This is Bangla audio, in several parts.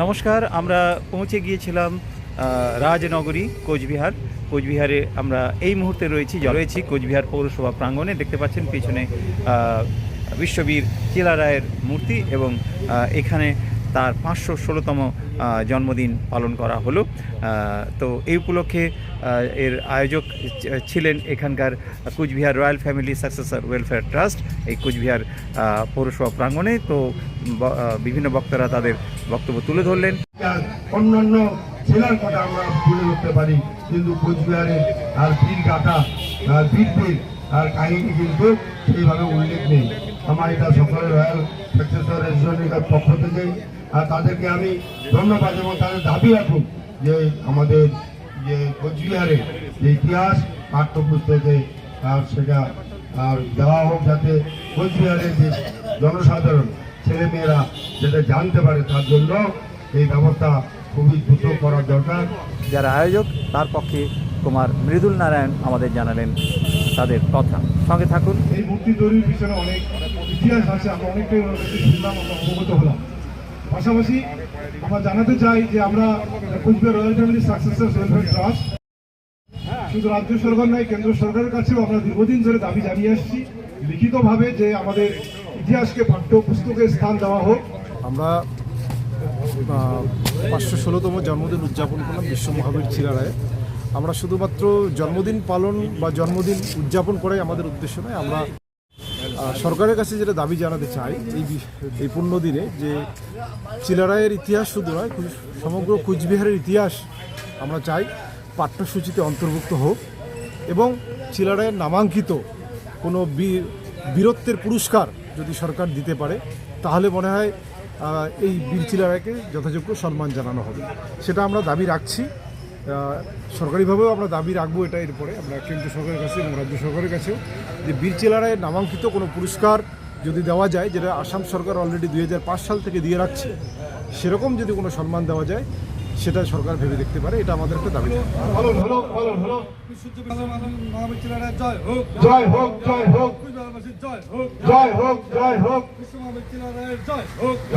নমস্কার, আমরা পৌঁছে গিয়েছিলাম রাজনগরী, কোচবিহার। কোচবিহারে আমরা এই মুহূর্তে রয়েছি রয়েছি কোচবিহার পৌরসভা প্রাঙ্গণে। দেখতে পাচ্ছেন, পিছনে বিশ্ববীর চিলা রায়ের মূর্তি এবং এখানে তার পাঁচশো ষোলোতম জন্মদিন পালন করা হলো। তো এই উপলক্ষে এর আয়োজক ছিলেন এখানকার Coochbehar royal family successor welfare trust, এই কুচবিহার পৌরসভা প্রাঙ্গণে। তো বিভিন্ন বক্তারা তাদের বক্তব্য তুলে ধরলেন। অন্যান্য জেলার কথা আমরা তুলে ধরতে পারি, কিন্তু কোচবিহারে আর বীর গাথা আর বীর বীর আর কাহিনী কিন্তু সেইভাবে উল্লেখ নেই। আমার এটা সকলের রয়্যাল সাকসেসর রেজিস্ট্রেশনের পক্ষ থেকে। আর তাদেরকে আমি ধন্যবাদ এবং তাদের দাবি রাখুন যে আমাদের যে কোচবিহারে যে ইতিহাস পাঠ্যপুস্তকে আর সেটা আর দেওয়া হোক যাতে কোচবিহারের যে জনসাধারণ ছেলেমেয়েরা সেটা জানতে পারে তার জন্য এই ব্যবস্থা খুবই দ্রুত করার দরকার। যারা আয়োজক তার পক্ষে কুমার মৃদুল নারায়ণ আমাদের জানালেন তাদের কথা। সঙ্গে থাকুন। এই মূর্তি তৈরির পিছনে অনেক ইতিহাস আছে, আমরা অনেকটাই শুনলাম, আমরা অবগত হলাম। পাশাপাশি আমরা জানাতে চাই যে আমরা Coochbehar royal family successor welfare trust শুধু রাজ্য সরকার নয়, কেন্দ্র সরকারের কাছেও আমরা দীর্ঘদিন ধরে দাবি জানিয়ে আসছি, লিখিতভাবে যে আমাদের ইতিহাসকে পাঠ্য পুস্তকে স্থান দেওয়া হোক। আমরা পাঁচশো ষোলোতম জন্মদিন উদযাপন করলাম বিশ্ব মহাবীর ছিলারায়। আমরা শুধুমাত্র জন্মদিন পালন বা জন্মদিন উদযাপন করাই আমাদের উদ্দেশ্য নয়, আমরা সরকারের কাছে যেটা দাবি জানাতে চাই, এই এই পূর্ণ দিনে যে চিলারায়ের ইতিহাস শুধু নয় সমগ্র কুচবিহারের ইতিহাস আমরা চাই পাঠ্যসূচিতে অন্তর্ভুক্ত হোক এবং চিলারায়ের নামাঙ্কিত কোনো বীর বীরত্বের পুরস্কার যদি সরকার দিতে পারে, তাহলে মনে হয় এই বীর চিলারায়কে যথাযোগ্য সম্মান জানানো হবে। সেটা আমরা দাবি রাখছি। সরকারিভাবেও আমরা দাবি রাখব এটা এরপরে আমরা কেন্দ্র সরকারের কাছে এবং রাজ্য সরকারের কাছেও যে বীর চেলারায় নামাঙ্কিত কোনো পুরস্কার যদি দেওয়া যায়, যেটা আসাম সরকার অলরেডি দুই হাজার পাঁচ সাল থেকে দিয়ে রাখছে, সেরকম যদি কোনো সম্মান দেওয়া যায় সেটা সরকার ভেবে দেখতে পারে এটা আমাদের একটা দাবি। জয় হোক জয় হোক জয় হোক জয় হোক। জয় হোক জয় হোক।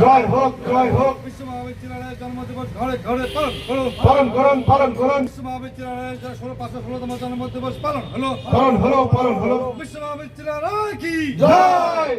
জয় হোক জয় হোক। জয় হোক জন্মদিবস ঘরে ঘরে পালন করো পালন করুন পালন করুন। বিশ্ব মহাবীর ছেলেরায়ের ষোলো পাঁচশো ষোলোতম জন্মদিবস পালন হলো পালন হলো। পালন হলো বিশ্ব মহাবীর ছেলেরায় কি জয়!